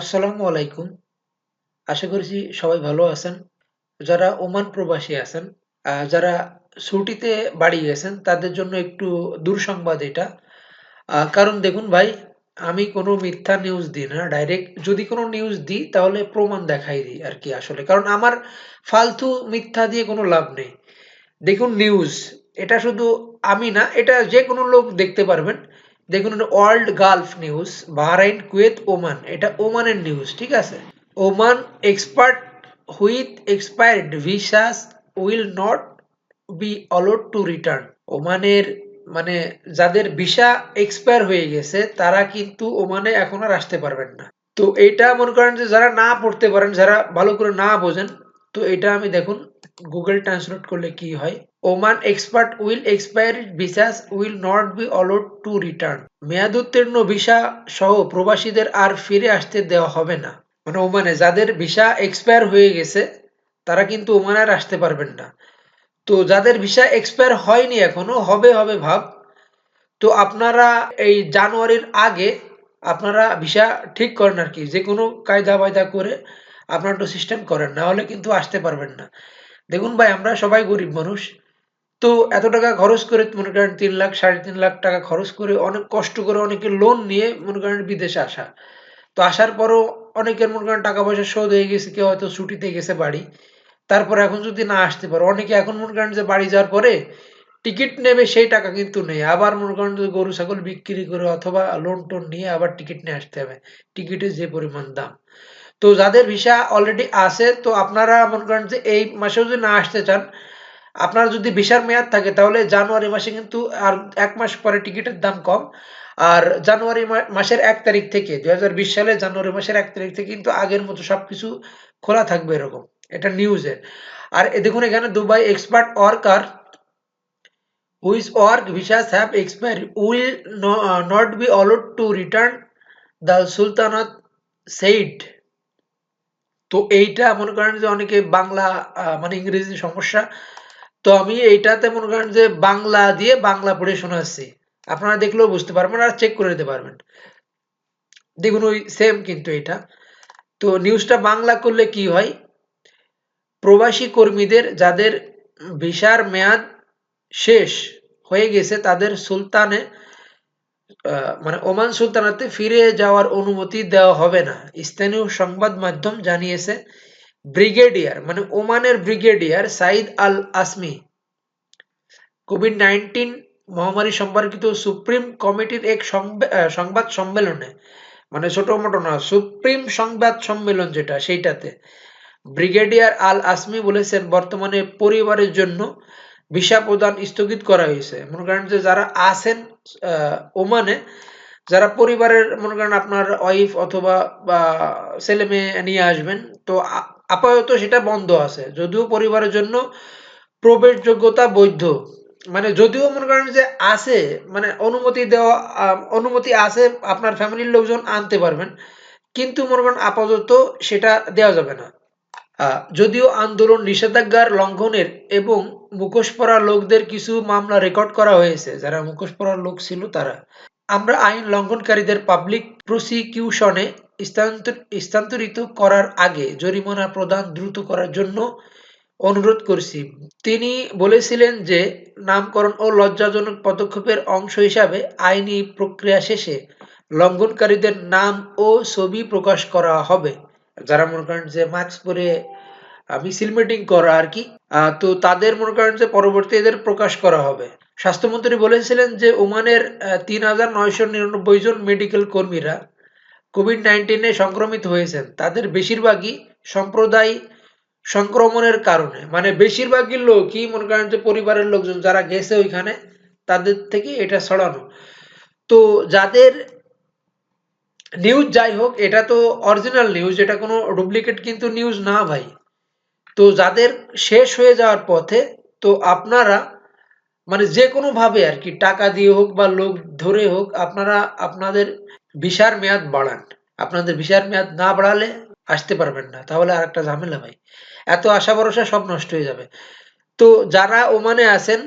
আসসালামু আলাইকুম। আশা করছি সবাই ভালো আছেন। যারা ওমান প্রবাসী আছেন, যারা ছুটিতে বাড়ি গেছেন তাদের জন্য একটু দুঃসংবাদ এটা। কারণ দেখুন ভাই, আমি কোনো মিথ্যা নিউজ দিই না। ডাইরেক্ট যদি কোনো নিউজ দিই তাহলে প্রমাণ দেখাই দিই আর কি আসলে। কারণ আমার ফালতু মিথ্যা দিয়ে কোনো লাভ নেই। দেখুন নিউজ, এটা শুধু আমি না, এটা যেকোনো লোক দেখতে পারবেন। দেখুন এটা world gulf news, Bahrain, Kuwait, Oman. এটা ওমানের নিউজ, ঠিক আছে? Oman expert with expired visas will not be allowed to return. ওমানের মানে যাদের ভিসা এক্সপায়ার হয়ে গেছে তারা কিন্তু ওমানে এখন আর আসতে পারবেন না। তো এটা মনে করেন যে যারা না পড়তে পারেন, যারা ভালো করে না বোঝেন, তো এটা আমি দেখুন গুগল ট্রান্সলেট করলে কি হয়। Oman expert will expired visas will not be allowed to return. মেয়াদোত্তীর্ণ visa সহ প্রবাসীদের আর ফিরে আসতে দেওয়া হবে না। মানে ওমানে যাদের ভিসা এক্সপায়ার হয়ে গেছে, তারা কিন্তু ওমানে আর আসতে পারবেন না। তো যাদের ভিসা এক্সপায়ার হয়নি এখনও, হবে হবে ভাব তো আপনারা এই জানুয়ারির আগে আপনারা ভিসা ঠিক করেন আর কি যে কোনো কায়দা বায়দা করে আপনারা একটু সিস্টেম করেন, না হলে কিন্তু আসতে পারবেন না দেখুন ভাই, আমরা সবাই গরিব মানুষ। তো এত টাকা খরচ করে মনে করেন তিন লাখ, সাড়ে তিন লাখ টাকা খরচ করে অনেক কষ্ট করে অনেকে লোন নিয়ে মনে করেন বিদেশে আসা। তো আসার পরও অনেকের মনে করেন টাকা পয়সা শোধ হয়ে গেছে, কেউ হয়তো ছুটিতে গেছে বাড়ি। তারপর এখন যদি না আসতে পারো, অনেকে এখন মনে করেন যে বাড়ি যাওয়ার পরে টিকিট নেবে, সেই টাকা কিন্তু নেই। আবার মনে করেন যে গরু, ছাগল বিক্রি করে অথবা লোন টোন নিয়ে আবার টিকিট নিয়ে আসতে হবে, টিকিটের যে পরিমাণ দাম। তো যাদের ভিসা অলরেডি আছে, তো আপনারা মনে করেন যে এই মাসেও যদি না আসতে চান, আপনার যদি ভিসার মেয়াদ থাকে, তাহলে জানুয়ারি মাসে কিন্তু আর এক মাস পরে টিকিটের দাম কম। আর জানুয়ারি মাসের এক তারিখ থেকে, দুই সালে জানুয়ারি মাসের এক তারিখ থেকে কিন্তু আগের মতো সবকিছু খোলা থাকবে এরকম। এটা নিউজে আর দেখুন এখানে Dubai expert worker which work visas have expire will not be allowed to return the sultanate said তো এইটা মনে করেন যে অনেকে বাংলা মানে ইংরেজি সমস্যা। তো আমি এইটাতে মনে করেন যে বাংলা দিয়ে বাংলা পড়ে শোনাচ্ছি। আপনারা দেখলেও বুঝতে পারবেন আর চেক করে দিতে পারবেন। দেখুন ওই সেম কিন্তু এটা তো নিউজটা বাংলা করলে কি হয়? প্রবাসী কর্মীদের যাদের ভিসার মেয়াদ শেষ হয়ে গেছে, তাদের সুলতানে মানে ওমান সুলতানাতে ফিরে যাওয়ার অনুমতি দেওয়া হবে না। স্থানীয় সংবাদ মাধ্যম জানিয়েছে, ব্রিগেডিয়ার মানে ওমানের brigadier Said Al Asmi, covid nineteen মহামারী সম্পর্কিত সুপ্রিম কমিটির এক সংবাদ সম্মেলনে মানে ছোট মোটো না, সুপ্রিম সংবাদ সম্মেলন যেটা, সেইটাতে ব্রিগেডিয়ার আল আসমি বলেছেন, বর্তমানে পরিবারের জন্য ভিসা প্রদান স্থগিত করা হয়েছে। মনে করেন যে যারা আছেন ওমানে যারা পরিবারের, মনে করেন আপনার ওয়াইফ অথবা, বা ছেলে মেয়ে নিয়ে আসবেন, তো আপাতত সেটা বন্ধ আছে। যদিও পরিবারের জন্য প্রবেশযোগ্যতা বৈধ। মানে যদিও মনে করেন যে আছে মানে অনুমতি দেওয়া অনুমতি আছে, আপনার ফ্যামিলির লোকজন আনতে পারবেন। কিন্তু মনে করেন আপাতত সেটা দেওয়া যাবে না। যদিও আন্দোলন নিষেধাজ্ঞার লঙ্ঘনের এবং মুখোশ পরা লোকদের কিছু মামলা রেকর্ড করা হয়েছে, যারা মুখোশ পরা লোক ছিল তারা। আমরা আইন লঙ্ঘনকারীদের পাবলিক প্রসিকিউশনে স্থানান্তরিত করার আগে জরিমানা প্রদান দ্রুত করার জন্য অনুরোধ করছি। তিনি বলেছিলেন যে, নামকরণ ও লজ্জাজনক পদক্ষেপের অংশ হিসাবে আইনি প্রক্রিয়া শেষে লঙ্ঘনকারীদের নাম ও ছবি প্রকাশ করা হবে। যারা মনে করেন যে মাস্ক পরে মিছিল মিটিং করা আর কি তো তাদের মনে করেন যে পরবর্তী এদের প্রকাশ করা হবে। স্বাস্থ্যমন্ত্রী বলেছিলেন যে ওমানের তিন হাজার নয়শো নিরানব্বই জন মেডিকেল কর্মীরা কোভিড নাইন্টিনে সংক্রমিত হয়েছেন। তাদের বেশিরভাগই সম্প্রদায় সংক্রমণের কারণে। মানে বেশিরভাগই লোকই মনে করেন যে পরিবারের লোকজন যারা গেছে ওইখানে, তাদের থেকে এটা ছড়ানো। তো যাদের নিউজ যাই হোক, এটা তো অরিজিনাল নিউজ এটা কোনো ডুপ্লিকেট কিন্তু নিউজ না ভাই। তো যাদের শেষ হয়ে যাওয়ার পথে, তো আপনারা মানে যে কোনো ভাবে আর কি, টাকা দিয়ে হোক বা লোক ধরে হোক, আপনারা আপনাদের ভিসার মেয়াদ বাড়ান। আপনাদের ভিসার মেয়াদ না বাড়ালে আসতে পারবেন না। তাহলে আর একটা ঝামেলা ভাই। এত আশা ভরসা সব নষ্ট হয়ে যাবে। তো যারা ওমানে আছেন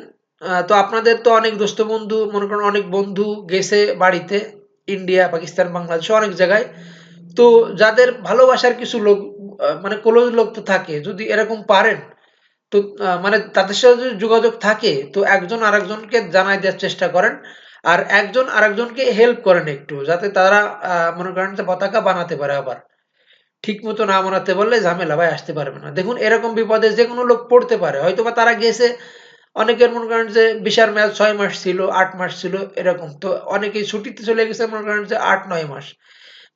তো আপনাদের তো অনেক দোস্ত বন্ধু, মনে করেন অনেক বন্ধু গেছে বাড়িতে। ইন্ডিয়া পাকিস্তান বাংলাদেশ অনেক জায়গায়। তো যাদের ভালোবাসার কিছু লোক মানে ক্লোজ লোক তো থাকে, যদি এরকম পারেন, তো মানে তাদের সাথে যদি যোগাযোগ থাকে, তো একজন আরেকজনকে জানাই দেওয়ার চেষ্টা করেন, আর একজন আরেকজনকে হেল্প করেন একটু, যাতে তারা মনে করেন পতাকা বানাতে পারে আবার। ঠিক মতো না বানাতে বললে ঝামেলা ভাই, আসতে পারবে না। দেখুন, এরকম বিপদে যে কোনো লোক পড়তে পারে। হয়তো বা তারা গেছে অনেকের মনে করেন যে বিশার ম্যাচ ছয় মাস ছিল, আট মাস ছিল, এরকম। তো অনেকেই ছুটিতে চলে গেছে, মনে করেন যে আট, নয় মাস।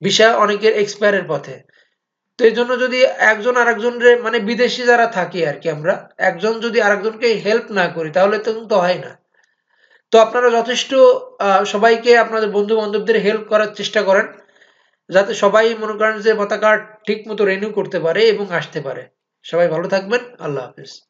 ভিসা অনেকের এক্সপায়ারের পথে। তো এই জন্য যদি একজন আরেকজনের মানে বিদেশি যারা থাকি আর কি আমরা, একজন যদি আরেকজনকে হেল্প না করি, তাহলে তো কিন্তু হয় না। তো আপনারা যথেষ্ট সবাইকে আপনাদের বন্ধু বান্ধবদের হেল্প করার চেষ্টা করেন, যাতে সবাই মনে করেন যে পতাকা ঠিক মতো রেনিউ করতে পারে এবং আসতে পারে। সবাই ভালো থাকবেন, আল্লাহ হাফিজ।